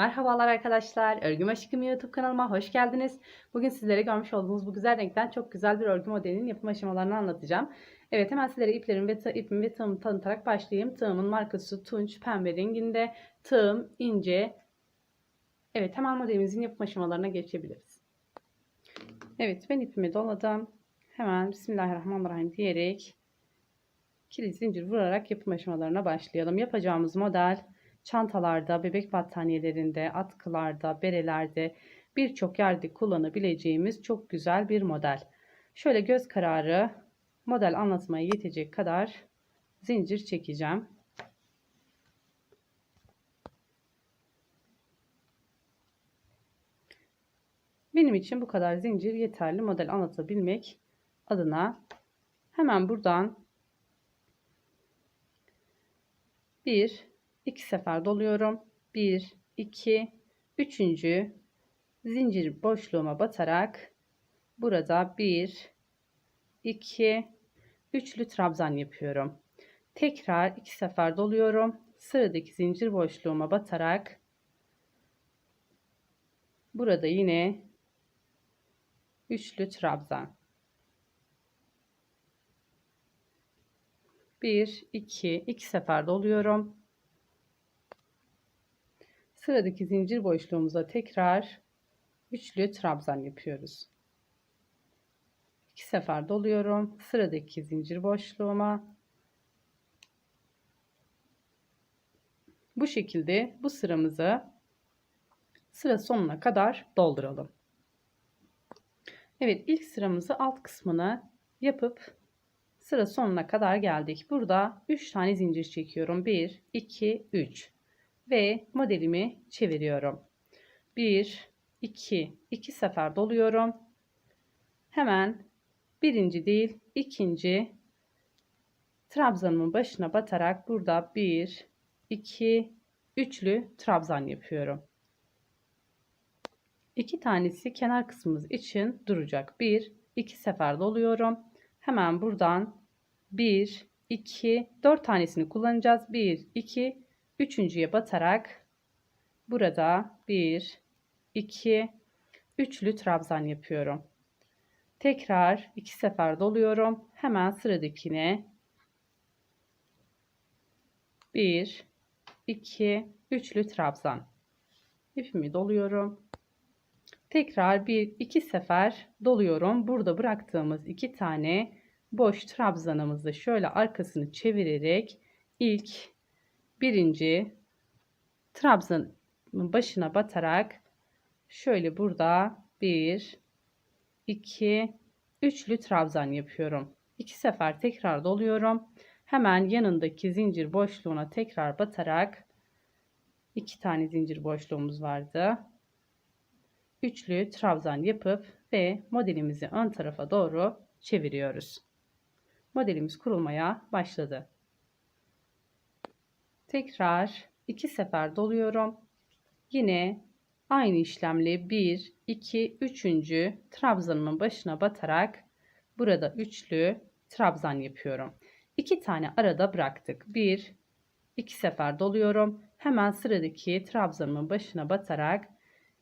Merhabalar arkadaşlar. Örgüm Aşkım YouTube kanalıma hoş geldiniz. Bugün sizlere görmüş olduğunuz bu güzel renkten çok güzel bir örgü modelinin yapım aşamalarını anlatacağım. Evet hemen sizlere iplerim ve ipimi ve tığımı tanıtarak başlayayım. Tığımın markası Tunç pembe renginde. Tığım ince. Evet hemen modelimizin yapım aşamalarına geçebiliriz. Evet ben ipimi doladım. Hemen Bismillahirrahmanirrahim diyerek kilit zincir vurarak yapım aşamalarına başlayalım. Yapacağımız model çantalarda, bebek battaniyelerinde, atkılarda, berelerde birçok yerde kullanabileceğimiz çok güzel bir model. Şöyle göz kararı model anlatmaya yetecek kadar zincir çekeceğim. Benim için bu kadar zincir yeterli model anlatabilmek adına hemen buradan bir 2 sefer doluyorum. 1, 2, 3. zincir boşluğuma batarak burada 1, 2, üçlü trabzan yapıyorum. Tekrar 2 sefer doluyorum. Sıradaki zincir boşluğuma batarak burada yine üçlü trabzan. 1, 2, 2 sefer doluyorum. Sıradaki zincir boşluğumuza tekrar üçlü trabzan yapıyoruz. İki sefer doluyorum. Sıradaki zincir boşluğuma bu şekilde bu sıramızı sıra sonuna kadar dolduralım. Evet ilk sıramızı alt kısmına yapıp sıra sonuna kadar geldik. Burada 3 tane zincir çekiyorum. 1 2 3 ve modelimi çeviriyorum. 1 2 2 sefer doluyorum. Hemen birinci değil ikinci trabzanımın başına batarak burada 1 2 üçlü trabzan yapıyorum. İki tanesi kenar kısmımız için duracak. 1 2 sefer doluyorum. Hemen buradan 1 2 4 tanesini kullanacağız. 1 2 üçüncüye batarak burada bir, iki, üçlü trabzan yapıyorum. Tekrar iki sefer doluyorum. Hemen sıradakine bir, iki, üçlü trabzan. İpimi doluyorum. Tekrar bir iki sefer doluyorum. Burada bıraktığımız iki tane boş trabzanımızı şöyle arkasını çevirerek ilk birinci trabzanın başına batarak şöyle burada bir iki üçlü trabzan yapıyorum. İki sefer tekrar doluyorum. Hemen yanındaki zincir boşluğuna tekrar batarak iki tane zincir boşluğumuz vardı. Üçlü trabzan yapıp ve modelimizi ön tarafa doğru çeviriyoruz. Modelimiz kurulmaya başladı. Tekrar iki sefer doluyorum. Yine aynı işlemle 1, 2, 3. trabzanımın başına batarak burada üçlü trabzan yapıyorum. İki tane arada bıraktık. 1, 2 sefer doluyorum. Hemen sıradaki trabzanımın başına batarak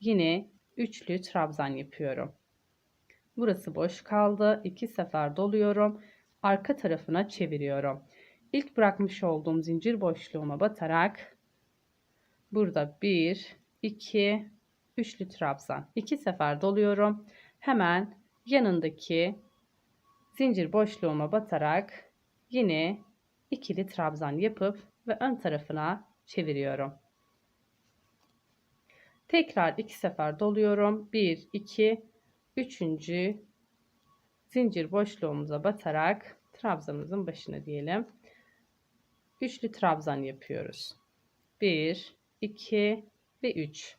yine üçlü trabzan yapıyorum. Burası boş kaldı. 2 sefer doluyorum. Arka tarafına çeviriyorum. İlk bırakmış olduğum zincir boşluğuma batarak burada 1 2 üçlü trabzan 2 sefer doluyorum. Hemen yanındaki zincir boşluğuma batarak yine ikili trabzan yapıp ve ön tarafına çeviriyorum. Tekrar iki sefer doluyorum. 1 2 3. zincir boşluğumuza batarak trabzanımızın başına diyelim üçlü trabzan yapıyoruz. 1, 2 ve 3.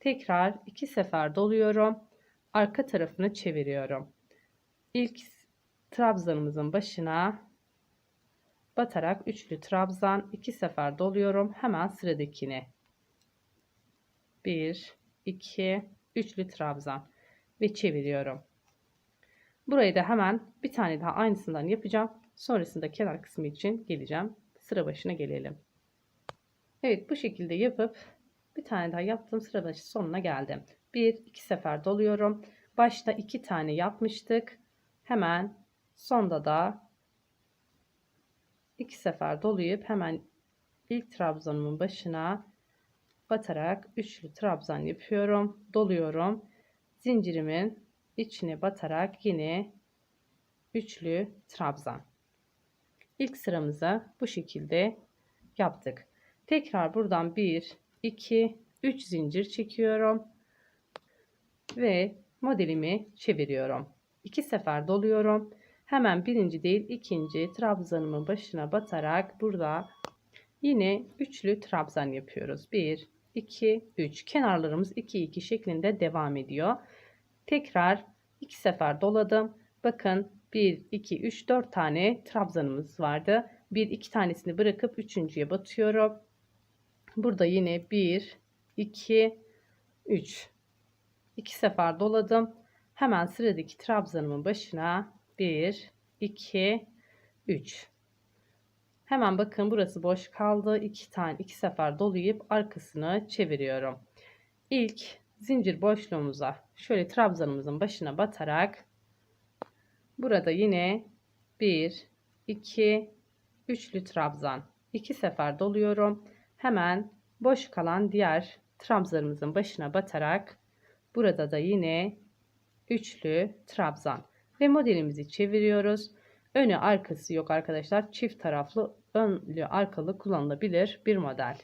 Tekrar iki sefer doluyorum. Arka tarafını çeviriyorum. İlk trabzanımızın başına batarak üçlü trabzan iki sefer doluyorum. Hemen sıradakine. 1, 2, üçlü trabzan ve çeviriyorum. Burayı da hemen bir tane daha aynısından yapacağım. Sonrasında kenar kısmı için geleceğim sıra başına gelelim. Evet bu şekilde yapıp Bir tane daha yaptım. Sıra başı sonuna geldim. Bir, iki sefer doluyorum. Başta iki tane yapmıştık. Hemen sonda da iki sefer doluyup hemen ilk trabzanımın başına batarak üçlü trabzan yapıyorum. Doluyorum. Zincirimin içine batarak yine üçlü trabzan. İlk sıramızı bu şekilde yaptık. Tekrar buradan 1, 2, 3 zincir çekiyorum. Ve modelimi çeviriyorum. İki sefer doluyorum. Hemen birinci değil ikinci trabzanımın başına batarak burada yine üçlü trabzan yapıyoruz. 1, 2, 3. Kenarlarımız 2, 2 şeklinde devam ediyor. Tekrar iki sefer doladım. Bakın 1, 2, 3, 4 tane trabzanımız vardı. Bir iki tanesini bırakıp üçüncüye batıyorum. Burada yine 1, 2, 3. İki sefer doladım. Hemen sıradaki trabzanımın başına 1, 2, 3. Hemen bakın burası boş kaldı. İki tane iki sefer dolayıp arkasını çeviriyorum. İlk zincir boşluğumuza şöyle trabzanımızın başına batarak burada yine 1, 2, üçlü trabzan. iki sefer doluyorum. Hemen boş kalan diğer trabzanımızın başına batarak burada da yine üçlü trabzan ve modelimizi çeviriyoruz. Önü arkası yok arkadaşlar. Çift taraflı önlü arkalı kullanılabilir bir model.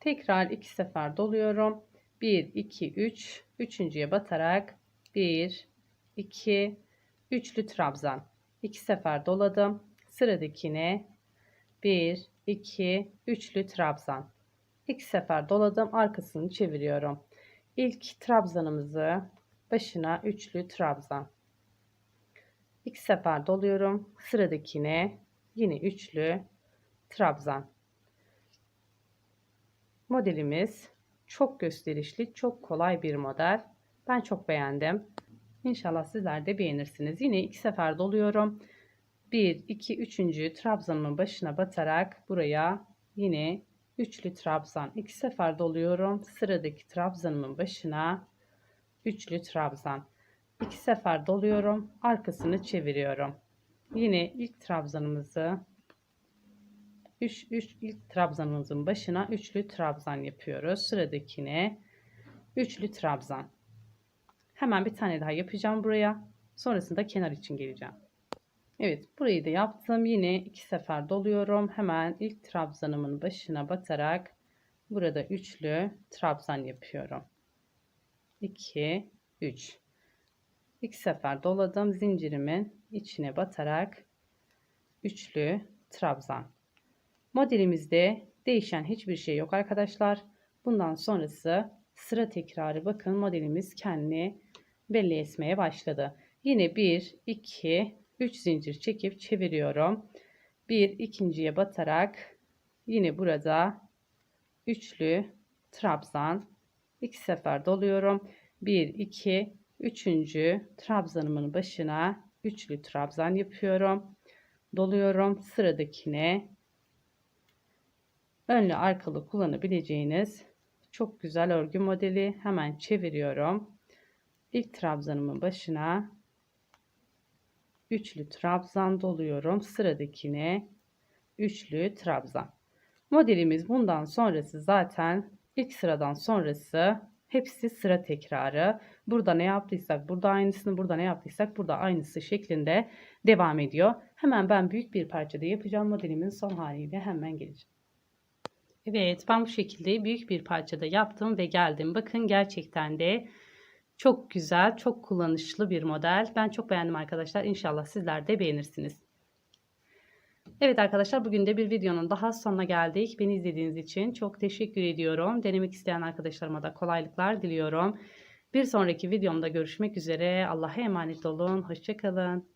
Tekrar iki sefer doluyorum. 1 2 3 üçüncüye batarak 1 2 üçlü trabzan. iki sefer doladım. Sıradakine 1 2 üçlü trabzan. İki sefer doladım. Arkasını çeviriyorum. İlk trabzanımızı başına üçlü trabzan. İki sefer doluyorum. Sıradakine yine üçlü trabzan. Modelimiz çok gösterişli, çok kolay bir model. Ben çok beğendim. İnşallah sizler de beğenirsiniz. Yine iki sefer doluyorum. 1, 2, 3. trabzanımın başına batarak buraya yine üçlü trabzan. iki sefer doluyorum. Sıradaki trabzanımın başına üçlü trabzan. iki sefer doluyorum. Arkasını çeviriyorum. Yine ilk trabzanımızı 3 3 ilk trabzanımızın başına üçlü trabzan yapıyoruz. Sıradakine üçlü trabzan. Hemen bir tane daha yapacağım buraya. Sonrasında kenar için geleceğim. Evet burayı da yaptım. Yine iki sefer doluyorum. Hemen ilk trabzanımın başına batarak burada üçlü trabzan yapıyorum. 2 3 İki sefer doladım. Zincirimin içine batarak üçlü trabzan. Modelimizde değişen hiçbir şey yok arkadaşlar. Bundan sonrası sıra tekrarı. Bakın modelimiz kendini belli etmeye başladı. Yine 1, 2, 3 zincir çekip çeviriyorum. Bir ikinciye batarak yine burada üçlü trabzan iki sefer doluyorum. 1 2 üçüncü trabzanımın başına üçlü trabzan yapıyorum. Doluyorum. Sıradakine önlü arkalı kullanabileceğiniz çok güzel örgü modeli hemen çeviriyorum. İlk trabzanımın başına üçlü trabzan doluyorum. Sıradakine üçlü trabzan. Modelimiz bundan sonrası zaten ilk sıradan sonrası hepsi sıra tekrarı. Burada ne yaptıysak burada aynısını burada ne yaptıysak burada aynısı şeklinde devam ediyor. Hemen ben büyük bir parçada yapacağım modelimin son haliyle hemen geleceğim. Evet ben bu şekilde büyük bir parçada yaptım ve geldim. Bakın gerçekten de çok güzel, çok kullanışlı bir model. Ben çok beğendim arkadaşlar. İnşallah sizler de beğenirsiniz. Evet arkadaşlar bugün de bir videonun daha sonuna geldik. Beni izlediğiniz için çok teşekkür ediyorum. Denemek isteyen arkadaşlarıma da kolaylıklar diliyorum. Bir sonraki videomda görüşmek üzere. Allah'a emanet olun. Hoşçakalın.